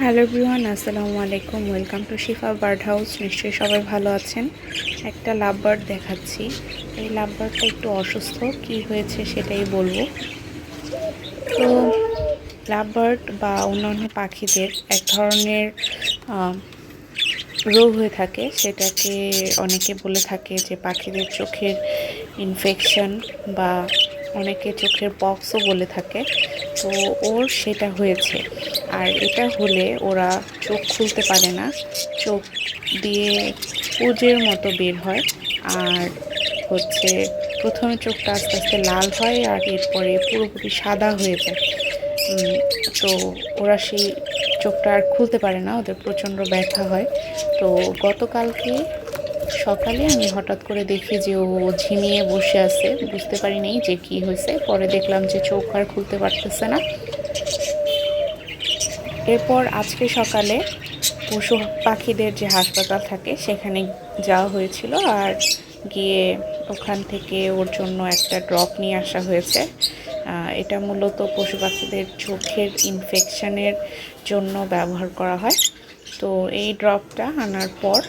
Hello everyone, আসসালামু আলাইকুম। Welcome to Shifa bird house. নিশ্চয়ই সবাই ভালো আছেন। একটা লাভ বার্ড দেখাচ্ছি। এই লাভ বার্ডটা একটু অসুস্থ। কি হয়েছে সেটাই বলব। তো লাভ বার্ড বা অন্যান্য পাখিদের এক ধরনের রোগ হয়ে থাকে। সেটাকে অনেকে বলে থাকে যে পাখিদের চোখের ইনফেকশন বা অনেকে চোখের পক্সও বলে থাকে। তো ওর সেটা হয়েছে। আর এটা হলে ওরা চোখ খুলতে পারে না। চোখ দিয়ে পুজের মতো বের হয়। আর হচ্ছে প্রথমে চোখটা আস্তে আস্তে লাল হয় আর এরপরে পুরোপুরি সাদা হয়ে যায়। তো ওরা সেই চোখটা আর খুলতে পারে না, ওদের প্রচণ্ড ব্যথা হয়। তো গতকালকে সকালে আমি হঠাৎ করে দেখি যে ও ঝিমিয়ে বসে আছে। বুঝতে পারি নাই যে কি হয়েছে। পরে দেখলাম যে চোখ আর খুলতে পারতেছে না। এরপর আজকে সকালে পশু পাখিদের যে হাসপাতাল থাকে, সেখানে যাওয়া হয়েছিল আর গিয়ে ওখান থেকে ওর জন্য একটা ড্রপ নিয়ে আসা হয়েছে। এটা মূলত পশু পাখিদের চোখের ইনফেকশনের জন্য ব্যবহার করা হয়। তো এই ড্রপটা আনার পর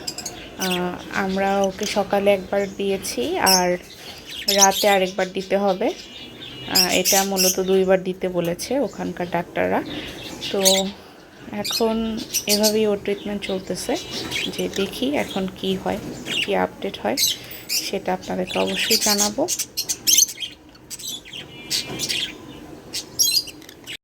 আমরা ওকে সকালে একবার দিয়েছি আর রাতে আরেকবার দিতে হবে। এটা মূলত দুইবার দিতে বলেছে ওখানকার ডাক্তাররা। তো এখন এভাবেই ওর ট্রিটমেন্ট চলতেছে, যে দেখি এখন কি হয়, কি আপডেট হয়, সেটা আপনাদেরকে অবশ্যই জানাব।